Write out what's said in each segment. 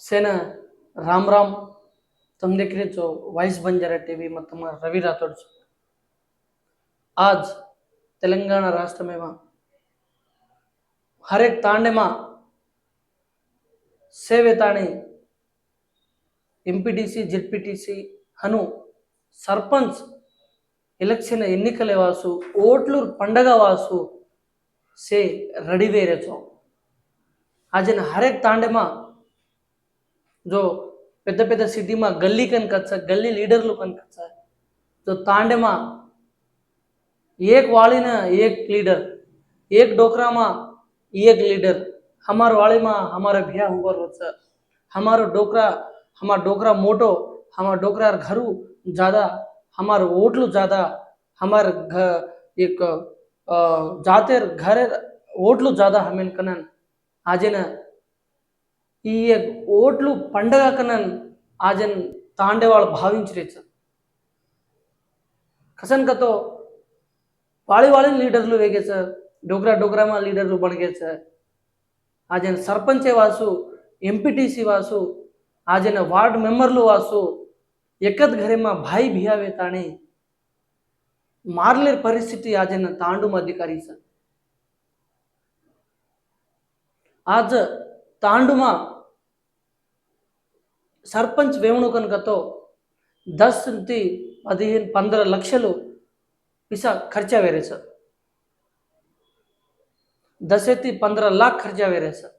ಸೇನಾ ರಾಮ್ ರಾಮ್ तुम देख रहे हो वाइस बंजारा टीवी में तुम्हारा रवि राठौड़ आज तेलंगाना राष्ट्र में वहाँ हर एक तांडे माँ सेवे ताणी ఎంపీటీసీ జెడ్పీటీసీ అను సర్పంచ్ ఎలక్షన్ ఎన్నికల వాసు ఓట్లు పండగ వాసు సే రెడీ వేరేచో ఆజన హరేక్ తాండెమా जो పెద్ద పెద్ద సిటీమా గల్లీ కనకచ్చ గల్లీ లీడర్లు కనకచ్చ जो तांडे में एक वाली ने, एक लीडर, एक डोकरा में एक लीडर। हमार वाली में हमारा भैया हुआ रोचा हमारो डोकरा, हमार डोकरा मोटो, हमार डोकरा घरू ज़्यादा, हमार ओटलू ज़्यादा, हमार एक जातेर घर ओटलू ज़्यादा हमें कनन। आज ना ఈ ఓట్లు పండగ కన్నా ఆజన్ తాండే వాళ్ళు భావించరేచ్చు కసన్కతో వాళ్ళు వాళ్ళని లీడర్లు వేగే సార్. డోగ్రా డోగ్రామా లీడర్లు బడిగే సార్. ఆజన సర్పంచే వాసు ఎంపీటీసీ వాసు ఆజన వార్డు మెంబర్లు వాసు ఎక్కత్ ఘరేమా భాయ్ భియావే తానే మారలేని పరిస్థితి ఆజన తాండు మధ్య కరీస आज తాండుమా సర్పంచ్ వేణు కనుకతో దస్ నుంచి పదిహేను పంద్ర లక్షలు పిసా ఖర్చా వేరే సార్. దశెత్తి పంద్ర లాక్ ఖర్చా వేరే సార్.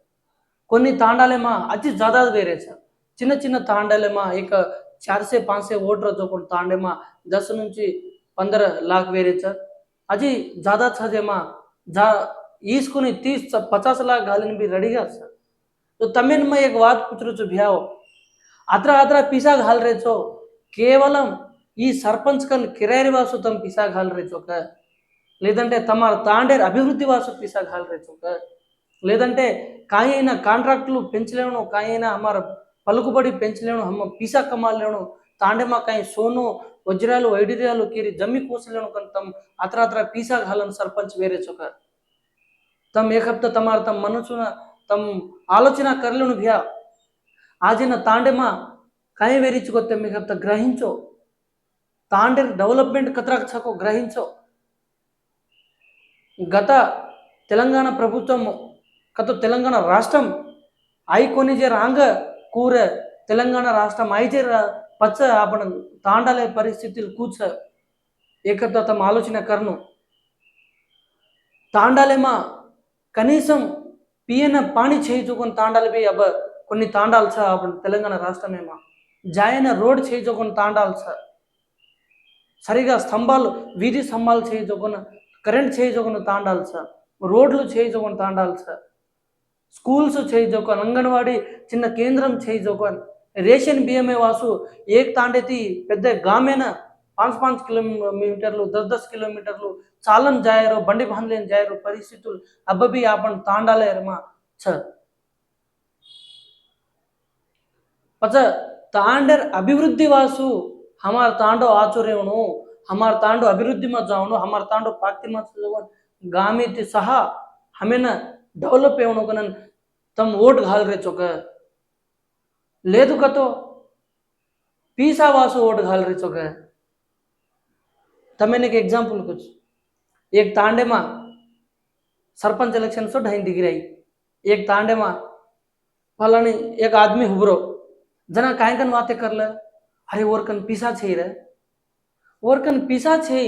కొన్ని తాండాలేమా అతి జాదా వేరే సార్. చిన్న చిన్న తాండాలేమా ఇక చార్సే పాన్సే ఓటర్తో చొప్పున తాండేమా దశ నుంచి పంద్ర లాక్ వేరే సార్. అది జాదా చదేమా జా తీసుకుని తీస్ పచాస్ లాక్ గాలిని రెడీగా సార్. તો તમે મેં એક વાત પૂછું છું ભ્યાઓ આત્રા આત્રા પીસા ઘાલ રહે છો కేవలం ఈ సర్పంచ్ కన్ కిరారి వాసు తమ పిసా ఘాల్ రే చోక లేదంటే తమ తాండేర్ అభివృద్ధి వాసు పిసా ఘాల్ రే చోక లేదంటే కాయ అయినా కాంట్రాక్టులు పెంచలేను కాయ అయినా హమార పలుకుబడి పెంచలేను హమ్మ పీసా కమాలేను తాండేమా కాయ సోను వజ్రాలు వైడూర్యాలు కీరి జమ్మి కూసలేను కన్ తమ అత్ర అత్ర పీసా ఘాలన్ సర్పంచ్ వేరే చోక తమ ఏకప్త తమార్ తమ మనసున తమ ఆలోచన కర్లను భయా. ఆజిన తాండెమా కాయ తాండెమ మీకు అంత గ్రహించో. తాండెర్ డెవలప్మెంట్ కత్రాక్షకు గ్రహించో. గత తెలంగాణ ప్రభుత్వం గత తెలంగాణ రాష్ట్రం ఐకొని జే రాంగ కూర తెలంగాణ రాష్ట్రం ఐజే పచ్చ ఆపణ తాండలే పరిస్థితులు కూర్చ ఏకత్వ తమ ఆలోచన కర్ను తాండాలేమా కనీసం పియన పాణి చేయించుకొని తాండాలి పోయి అబ్బ కొన్ని తాండాలు సార్ అప్పుడు తెలంగాణ రాష్ట్రమేమా. జాయన రోడ్ చేయించుకొని తాండాలు సార్. సరిగా స్తంభాలు వీధి స్తంభాలు చేయించుకొని కరెంట్ చేయించుకుని తాండాలి సార్. రోడ్లు చేయించుకొని తాండాలి సార్. స్కూల్స్ చేయించుకొని అంగన్వాడీ చిన్న కేంద్రం చేయించుకొని రేషన్ బియ్యమే వాసు ఏక్ తాండేతి పెద్ద గామేనా પાંચ પાંચ કિલોમીટરలు દસ દસ કિલોમીટర్లు ચાલન જાયરો బండి బాంధలేని જાయరు పరిస్థితులు అబ్బబి આપણ తాండాలేరమా છ પછી તાંડર અભિવૃદ્ધિ વાસુ હમાર તાંડો આચુર્યવણું હમાર તાંડો અભિવૃદ્ધિમાં જવાનું હમાર તાંડો પ્રાપ્તિમાં જવાનું ગામેથી સહ હમેન డెవలప్ ఏమో కన తమ ఓటు గాలరే చొక్క లేదు కతో పీసావాసు ఓటు గాలరే చొక్క તમે એક એક્ઝામ્પલ कुछ एक तांडे में सरपंच इलेक्शन सो ढाई दिख रही एक तांडे में फलानी एक आदमी हुबरो जना काय कन बातें कर ले अरे ओर कन पीसा छे रे ओर कन पीसा छे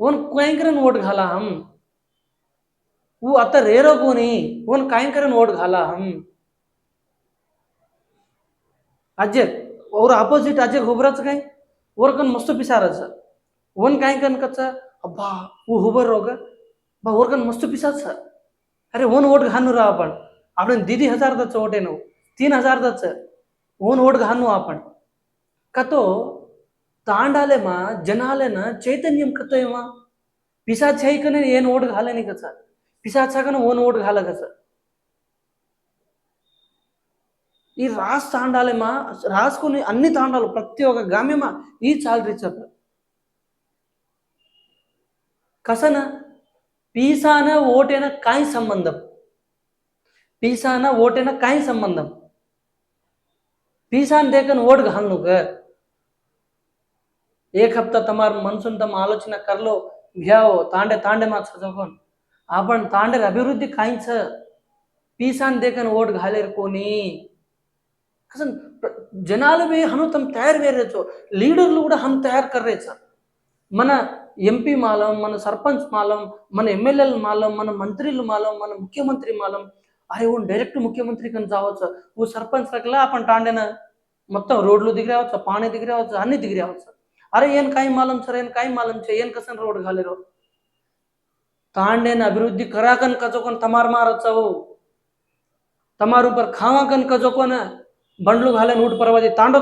ओन काय करन वोट घाला हम वो आता रेरो कोनी ओन काय करन वोट घाला हम अजय और अपोजिट अजय हुबराच काय ओर कन मस्त पिसाराच ओन काय कन कच्चा अब्बा वो हुबर रोग बा ओरकन मस्त पिसाच अरे ओन ओट घालू राव आपण आपण दीदी हजारदाचं ओट आहे तीन हजारदाचं ओन ओट घालू आपण का तो ತಾಂಡಾಲೆಮ ಜನಾಲೆನ ಚೈತನ್ಯಂ ಕತ್ತೋಯಮ ಪಿಸಾಚ್ ಹೈಕನೆ ಏನು ಓಡ್ ಘಾಲನಿ ಕಸ పిశాచాకన ఓన్ ఓటు కాలగస ఈ రాస్ తాండాలేమా రాసుకుని అన్ని తాండాలు ప్రతి ఒక్క గామ్యమా ఈ చాలు రీచప్ கசன பீசான ஓட்டேன காய் சம்பந்தம் பீசான ஓட்டேன காய் சம்பந்தம் પીસાન દેખન ઓડ ઘાલનું ઘર એક હપ્તા તમાર મનસુન તમે આલોચના કરલો ઘ્યાવો તાંડે તાંડેમાં છો કોણ આપણ તાંડે અભિવૃદ્ધિ કાંઈ છે પીસાન દેખન ઓડ ઘાલેર કોની అసలు జనాలు హను తమ తయారు వేరేచో లీడర్లు కూడా హను తయారు కర్రేచ మన ఎంపీ మాలం మన సర్పంచ్ మాలం మన ఎమ్మెల్యేలు మాలం మన మంత్రులు మాలం మన ముఖ్యమంత్రి మాలం అరే ఓ డైరెక్ట్ ముఖ్యమంత్రి కన్నా చావచ్చు ఓ సర్పంచ్ రకలా అప్పని టాండేనా మొత్తం రోడ్లు దిగి రావచ్చు పాణి దిగి రావచ్చు అన్ని దిగి రావచ్చు అరే ఏం కాయ మాలం సార్ ఏం కాయ మాలం చే ఏం కసన్ రోడ్ కాలేరు तांडेन అభివృద్ధి करा कन कचोकन మారచ్చావు తమారు పర్ तमार ऊपर బండ్లు कन कचोकन बंडलू घालन उठ परवाजे तांडो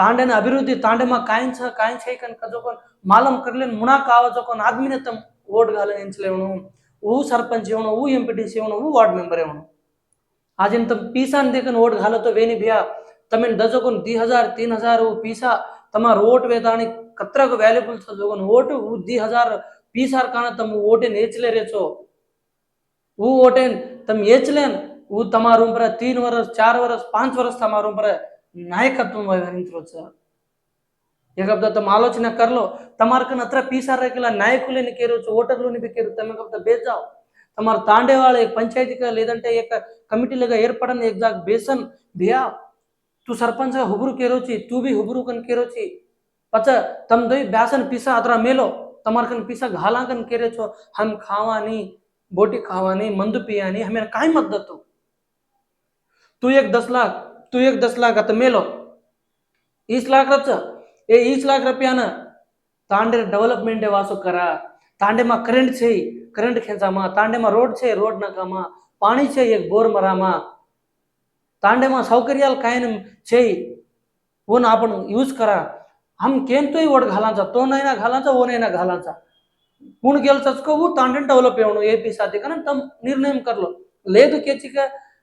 તાંડેને અભિવૃદ્ધિ તાંડેમાં કાંઈ છે કાંઈ છે કనుక જોકો માલમ કરી લેని మునా కావచ్చు ఒక ఆద్మీని తమ ఓటు గాలని ఎంచలేవును ఊ సర్పంచ్ ఏవను ఊ ఎంపీటీసీ ఏవను ఊ వార్డ్ మెంబర్ ఏవను આજને તમે પીસાને દેખન વોટ ઘાલો તો વેની ભ્યા તમે દસકો દી હજાર તીન હજાર પીસા તમારો વોટ વેદાણી કતરક વેલ્યુબલ છો જોગન વોટ દી હજાર પીસાર કારણે તમે વોટે નેચલે રે છો હું વોટે તમે એચલે હું તમારું પર તીન વર્ષ ચાર વર્ષ પાંચ વર્ષ તમારું પર ನಾಯಕತ್ವ వహించవచ్చు ఏకప్తా తమ ఆలోచన కర్లో తమార్ కన్ అత్ర పీసార్ రాకేల నాయకులని కేరొచ్చు ఓటర్లని బేకేరు తమకప్తా బేజావ్ తమార్ తాండే వాళ్ళ ఏక పంచాయతీగా లేదంటే ఏక కమిటీలుగా ఏర్పడని ఎగ్జాక్ బేసన్ భియా तू सरपंच हुबरू केरोची तू भी हुबरू कन केरोची पच तम दई ब्यासन पीसा अतरा मेलो तमार कन पीसा घाला कन केरे छो हम खावानी बोटी खावानी मंद पियानी हमें काय मत दतो तू एक दस लाख तू एक दस लाख आता मेलो ईस लाख रच ए ईस लाख रुपयानं તાંડે ડેવલપમેન્ટ વાસો કરા તાંડેમાં કરંટ છે કરંટ ખેંચામાં તાંડેમાં રોડ છે રોડ નાકામાં પાણી છે એક બોર મરામાં તાંડેમાં સૌકર્યાલ કાંઈ છે ઓન आपण यूज करा हम केम तोय वोट घालांचा तो नाही ना घालांचा वो नाही ना घालांचा कोण गेल चचको वो तांडे डेवलप येवणो ఏపీ సాథి కానీ తమ్ నిర్ణయం करलो లేదు केची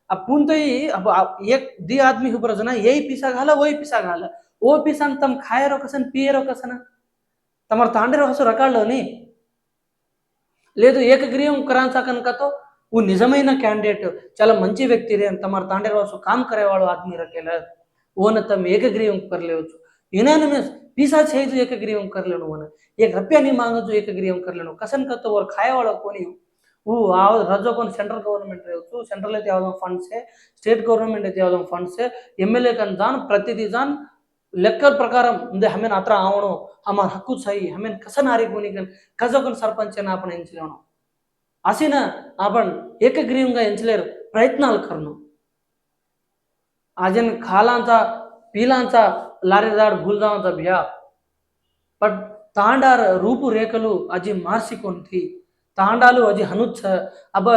अब पुन्तै अब एक, दुई आदमी हुपर जना यही पिसा घाल वही पिसा घाल। ओ पिसा तम खाएर कसन पिएर कसन तमर तांडेर हसो रकाळలోని లేదు ఏకగ్రీవం క్రాంచకన్ కతో ఓ నిజమైన క్యాండిడేట్ చాలా మంచి వ్యక్తి రే తమర్ తాండేర్ వాసు కామ్ కరేవాడు ఆద్మీ రకేల ఓన తమ్ ఏకగ్రీవం కర్లేవచ్చు यूनानिमस पीसा छे जो एक ग्रीवम कर लेनो एक रुपया नहीं मांगो जो एक ग्रीवम कर लेनो। कसन का तो और खाए वाला को नहीं ರಜೋಕೊಂಡು ಸೆಂಟ್ರಲ್ ಗೌರ್ಮೆಂಟ್ ಇರುತ್ತೆ ಸೆಂಟ್ರಲ್ ಐತೆ ಯಾವುದೋ ಫಂಡ್ಸೇ ಸ್ಟೇಟ್ ಗೌರ್ಮೆಂಟ್ ಐತೆ ಯಾವುದೋ ಫಂಡ್ಸೇ ಎಮ್ ಎಲ್ ಎ ಕನ್ಜಾನ್ ಪ್ರತಿದಿ ಜಾನ್ ಲೆಕ್ಕದ ಪ್ರಕಾರ ಮುಂದೆ ಹಮೇನ್ ಹತ್ರ ಆವಣು ಹಮಾನ್ ಹಕ್ಕು ಸಾಯಿ ಹಮೇನ್ ಕಸ ನಾರಿ ಗುನಿಗನ್ ಕಜೋಕನ್ ಸರ್ಪಂಚ್ ನಾಪಣ ఎంచలేవను అసిన నాపణ్ ఏకగ్రీవంగా ఎంచలేరు ప్రయత్నాలు కరును అజన్ కాలాంత పీలాంత లారీదాడు భూల్దాంత బియా బట్ తాండార్ రూపురేఖలు అజి మార్చి కొంతి తాండాలు అజి హనుచ్చ అబ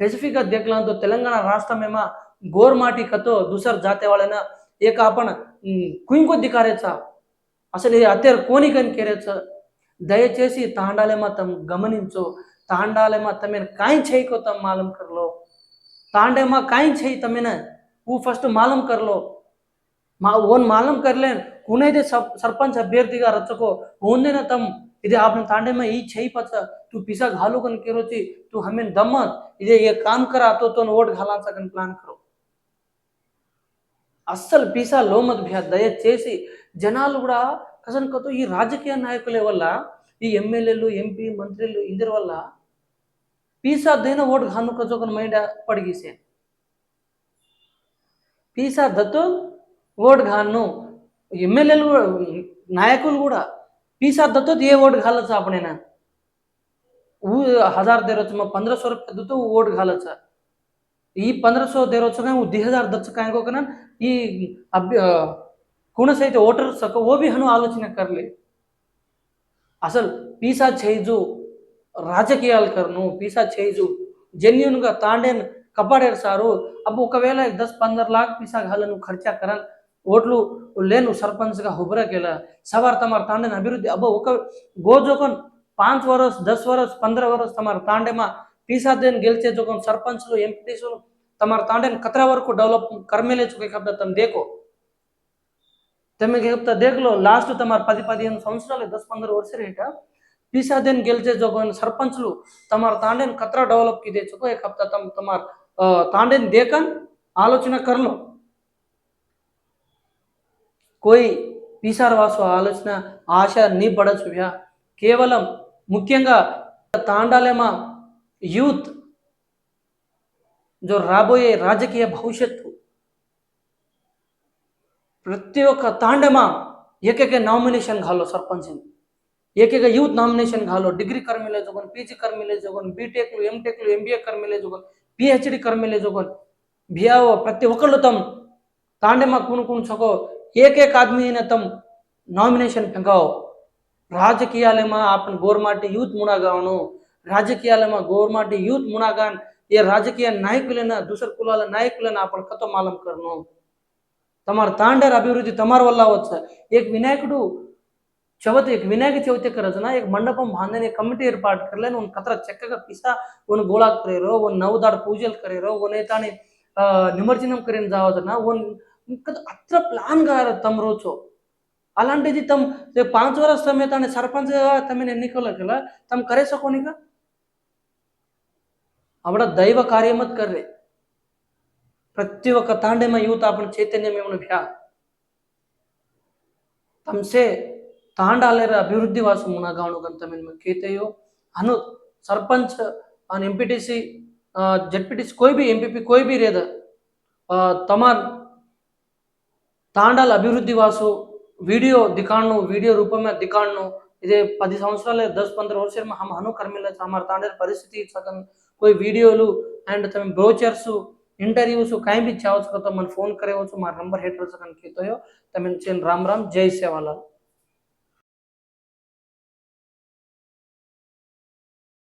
स्पेसिफिक देखला तो तेलंगाना राष्ट्र में मा गोरमाटी कतो दुसर जाते वाले ना एक आपण कुंको दिकारेचा అసలు ఈ అత్యారు కోనికని కేరేచ్చ దయచేసి తాండాలేమా తమ గమనించు తాండాలేమా తమేన కాయి చేయకో తమ మాలం కర్లో తాండేమా కాయి చేయి తమేన वो ఫస్ట్ మాలం కర్లో మా ఓన్ మాలం కర్లేన్ कुणैते सरपंच अभ्यर्थीगा रचको होंदे ना तम इधे आपने तांडे में ई छई पचा तू पिसा घालू कन केरोची तू हमें दमत इधे ये काम करा तो तो वोट घाला सकन प्लान करो అస్సలు పీసా లోమత్ భ్యా దయచేసి జనాలు కూడా కసన్కతో ఈ రాజకీయ నాయకుల వల్ల ఈ ఎమ్మెల్యేలు ఎంపీ మంత్రులు ఇందరి వల్ల పీసా దేన ఓటు घालू कचोकन మైండ్ పడిగిసే పీసా దత్తు ఓటు घालणं ఎమ్మెల్యేలు కూడా నాయకులు కూడా पीस तो ये वोट घाल अपने ना हज़ार दे रहा मैं पंद्रह सौ रुपया दू तो वोट घाल पंद्रह सौ दे रहा वो दी हज़ार दत् कहीं को ना ये अब कौन सहित वोटर सको वो भी हनु आलोचना कर ले असल पीसा छेजो राजकीय पीसा छेजो जेन्यून का तांडेन कपड़े सारो अब दस पंद्रह लाख पीसा घाल खर्चा करन ओटलू લેનું સરપંચగా ઉભરા કેલા સવાર તમારા તાંડેના અભિવૃદ્ધિ અબ ఒక గోజోకన్ પાંચ વર્ષ દસ વર્ષ પંદર વર્ષ તમારા તાંડેમાં પીસા દઈને ગેલચે જોકન સરપંચలు ఎంపీటీసులు તમારા તાંડેને કતરા వరకు డెవలప్ కర్మేలే చుకే కబ్దా તમે દેખો તમે કહેતા દેખલો లాస్ట్ તમારા పది పదిహేను సంవత్సరాలు దశ పంద్ర વર્ષరేట పీసాదేన్ గెలిచే జోగోని సర్పంచ్లు తమరు తాండేన్ కత్రా డెవలప్కి తెచ్చుకో ఏ కప్తా తమ తమార్ తాండేన్ దేకన్ ఆలోచన కర్లో. कोई पीसारवास आलोचना आश नी पड़ केवल मुख्य तांडालेम यूथ जो राबो राजकीय भविष्य प्रत्येक तांडम एकेक नामेषन घो सरपंच एकेक यूथ नामेषन घो डिग्री कर्मी ले जोगन पीजी कर्मी ले जोगन बीटेक एम टेक कर्मी ले जोगन पीएचडी कर्मी ले जोगन। बीआओ प्रति तम तांडम कुन कुन छको ఏకేకాద్మీన తమ్ నామినేషన్ పెంగావ్ రాజకీయాలేమా ఆపన్ గోర్మాటి యూత్ మునాగాను రాజకీయాలేమా గోర్మాటి యూత్ మునాగాన్ ఏ రాజకీయ నాయకులైనా దూసర కులాల నాయకులైనా ఆపన్ కథ మాలం కరను తమారు తాండర్ అభివృద్ధి తమారు వల్ల వచ్చా ఏక వినాయకుడు चवत एक विनायक चवती का रचना एक मंडपम बांधने कमिटी एर्पाट कर लेन उन खतरा चक्का का पिसा उन गोला करे रहो वो नवदार पूजल करे रहो वो नेता ने निमर्जनम करेन जावत ना उन ఇంకా అత్ర ప్లాన్ కాదు తమ రోజు. అలాంటిది తమ పాంచ వరస్ తమే తన తమైన ఎన్నికల కదా తమ కరే సకోనిగా అవడ దైవ కార్యమత్ కర్రే. ప్రతి ఒక్క తాండేమ యువత అప్పుడు చైతన్యం ఏమను భ్యా తమ్సే ತಾಂಡಾಲೆರ అభివృద్ధి ವಾಸು ಮುನಗಾಣುಗಂತ ಮೇಲ್ಮ ಕೇತೆಯೋ ಅನು ಸರ್ಪಂಚ್ ಅನ್ M P T C Z P T C koi ಬಿ ಎಂ తాండాల అభివృద్ధి వాసు వీడియో దికాణ్ను వీడియో రూపమే దికాణ్ను ఇదే పది సంవత్సరాలే దస్ పంద్ర వర్షం హమ హను కర్మిల హమార తాండేల పరిస్థితి సగం કોઈ વિડીયોલું એન્ડ તમે બ્રોચર્સ ઇન્ટરવ્યુસ કાંઈ બી ચાહો છો તો મને ફોન કર્યો છો મારા નંબર હેઠળ સકન કીધો તમે ચેન રામ રામ જય સેવાલાલ